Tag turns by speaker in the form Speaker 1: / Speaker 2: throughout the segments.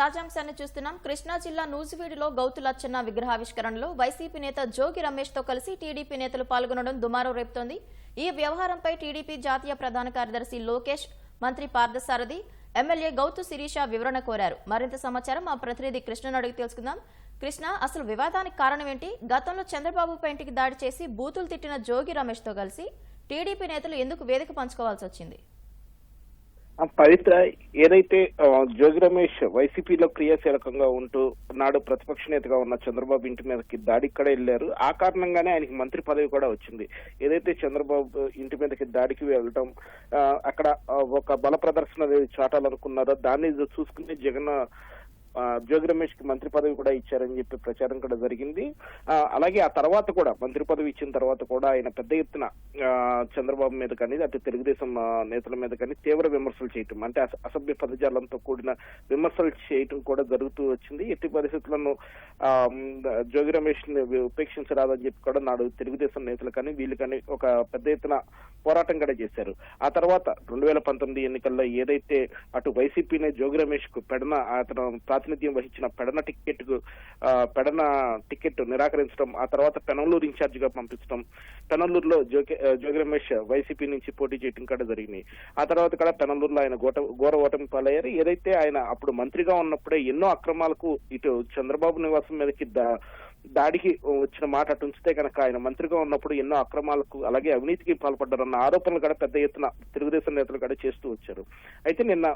Speaker 1: తాజాంశాన్ని చూస్తున్నాం. కృష్ణా జిల్లా నూజివీడులో గౌతు లచ్చన్న విగ్రహావిష్కరణలో వైసీపీ నేత జోగి రమేష్తో కలిసి టీడీపీ నేతలు పాల్గొనడం దుమారం రేపుతోంది. ఈ వ్యవహారంపై టీడీపీ జాతీయ ప్రధాన కార్యదర్శి లోకేష్ మంత్రి పార్థసారథి ఎమ్మెల్యే గౌతు శిరీష వివరణ కోరారు. మరింత సమాచారం మా ప్రతినిధి కృష్ణను అడిగి తెలుసుకుందాం. కృష్ణ అసలు వివాదానికి కారణం ఏంటి గతంలో చంద్రబాబు ఇంటికి దాడి చేసి బూతులు తిట్టిన జోగి రమేష్తో కలిసి టీడీపీ నేతలు ఎందుకు వేదిక పంచుకోవాల్సి వచ్చింది?
Speaker 2: పవిత్ర ఏదైతే జోగి రమేష్ వైసీపీలో క్రియాశీలకంగా ఉంటూ నాడు ప్రతిపక్ష నేతగా ఉన్న చంద్రబాబు ఇంటి మీదకి దాడికి కూడా వెళ్ళారు. ఆ కారణంగానే ఆయనకి మంత్రి పదవి కూడా వచ్చింది. ఏదైతే చంద్రబాబు ఇంటి మీదకి దాడికి వెళ్ళటం అక్కడ ఒక బల ప్రదర్శన చాటాలనుకున్నారో దాన్ని చూసుకుని జగన్ జోగి రమేష్కి మంత్రి పదవి కూడా ఇచ్చారని చెప్పి ప్రచారం కూడా జరిగింది. అలాగే ఆ తర్వాత కూడా మంత్రి పదవి ఇచ్చిన తర్వాత కూడా ఆయన పెద్ద ఎత్తున చంద్రబాబు మీద కానీ అటు తెలుగుదేశం నేతల మీద కానీ తీవ్ర విమర్శలు చేయటం అంటే అసభ్య పదజాలంతో కూడిన విమర్శలు చేయటం కూడా జరుగుతూ వచ్చింది. ఎట్టి పరిస్థితులను జోగి రమేష్ని ఉపేక్షించరాదని చెప్పి కూడా నాడు తెలుగుదేశం నేతలు కానీ వీళ్ళు కానీ ఒక పెద్ద ఎత్తున పోరాటం కూడా చేశారు. ఆ తర్వాత రెండు వేల పంతొమ్మిది ఎన్నికల్లో ఏదైతే అటు వైసీపీనే జోగి రమేష్కు పెడన అతను ప్రాతినిధ్యం వహించిన పెడన టికెట్ పెడన టికెట్ నిరాకరించడం ఆ తర్వాత పెనంలూరు ఇన్ఛార్జ్గా పంపించడం పెనంలూరులో జోగి జోగి రమేష్ వైసీపీ నుంచి పోటీ చేయడం కూడా జరిగింది ఆ తర్వాత కూడా పెనంలూరులో ఆయన గోట ఘోర ఓటమి పాలయ్యారు. ఏదైతే ఆయన అప్పుడు మంత్రిగా ఉన్నప్పుడే ఎన్నో అక్రమాలకు ఇటు చంద్రబాబు నివాసం మీదకి దాడికి వచ్చిన మాట అటు ఉంచితే కనుక ఆయన మంత్రిగా ఉన్నప్పుడు ఎన్నో అక్రమాలకు అలాగే అవినీతికి పాల్పడ్డారన్న ఆరోపణలు కూడా పెద్ద ఎత్తున తెలుగుదేశం నేతలు కూడా చేస్తూ వచ్చారు. అయితే నిన్న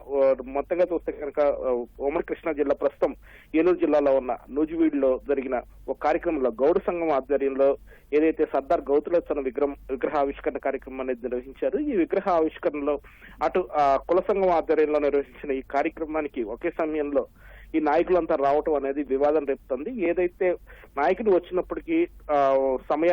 Speaker 2: మొత్తంగా చూస్తే కనుక ఆ, ఉమ్మడి కృష్ణా జిల్లా ప్రస్తుతం ఏలూరు జిల్లాలో ఉన్న నూజివీడులో జరిగిన ఒక కార్యక్రమంలో గౌడ సంఘం ఆధ్వర్యంలో ఏదైతే సర్దార్ గౌతులచ్చన విగ్రహం విగ్రహావిష్కరణ కార్యక్రమం అనేది నిర్వహించారు. ఈ విగ్రహ ఆవిష్కరణలో అటు కుల సంఘం ఆధ్వర్యంలో నిర్వహించిన ఈ కార్యక్రమానికి ఒకే సమయంలో ఈ నాయకులంతా రావటం అనేది వివాదం రేపుతుంది. ఏదైతే నాయకుడు వచ్చినప్పటికీ సమయ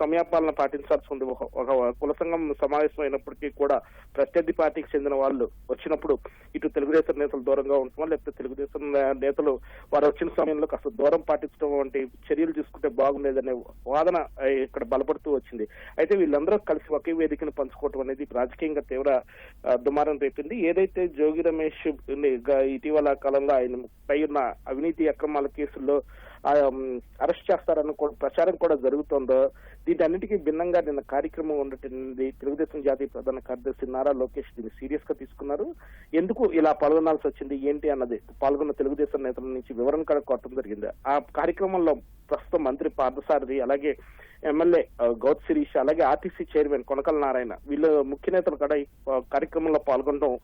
Speaker 2: సమయపాలన పాటించాల్సి ఉంది ఒక ఒక కుల సంఘం సమావేశం అయినప్పటికీ కూడా ప్రత్యర్థి పార్టీకి చెందిన వాళ్ళు వచ్చినప్పుడు ఇటు తెలుగుదేశం నేతలు దూరంగా ఉండటం లేకపోతే తెలుగుదేశం నేతలు వారు వచ్చిన సమయంలో కాస్త దూరం పాటించడం వంటి చర్యలు తీసుకుంటే బాగుండేదనే వాదన ఇక్కడ బలపడుతూ వచ్చింది. అయితే వీళ్ళందరూ కలిసి ఒకే వేదికను పంచుకోవటం అనేది రాజకీయంగా తీవ్ర దుమారం రేపింది. ఏదైతే జోగి రమేష్ ఇటీవల కాలంలో ఆయన పై ఉన్న అవినీతి అక్రమాల కేసుల్లో అరెస్ట్ చేస్తారన్న కూడా ప్రచారం కూడా జరుగుతోందో. వీటన్నిటికీ భిన్నంగా నిన్న కార్యక్రమం ఉండటంది తెలుగుదేశం జాతీయ ప్రధాన కార్యదర్శి నారా లోకేష్ దీన్ని సీరియస్గా తీసుకున్నారు. ఎందుకు ఇలా పాల్గొనాల్సి వచ్చింది? ఏంటి అన్నది పాల్గొన్న తెలుగుదేశం నేతల నుంచి వివరణ కూడా కొట్టడం జరిగింది. ఆ కార్యక్రమంలో ప్రస్తుతం మంత్రి పార్థసారథి అలాగే ఎమ్మెల్యే గౌత్ శిరీష్ అలాగే ఆర్టీసీ చైర్మన్ కొనకల నారాయణ వీళ్ళు ముఖ్య నేతలు కూడా ఈ కార్యక్రమంలో పాల్గొనడం.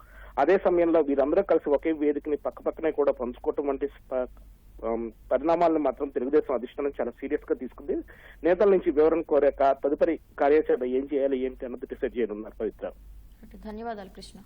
Speaker 2: అదే సమయంలో వీరందరూ కలిసి ఒకే వేదికని పక్క పక్కనే కూడా పంచుకోవటం వంటి Um, పరిణామాలను మాత్రం తెలుగుదేశం అధిష్టానం చాలా సీరియస్గా తీసుకుంది. నేతల నుంచి వివరణ కోరాక తదుపరి కార్యాచరణ ఏం చేయాలి ఏంటి అన్నది డిసైడ్ చేయనున్నారు పవిత్ర.
Speaker 1: ధన్యవాదాలు కృష్ణ.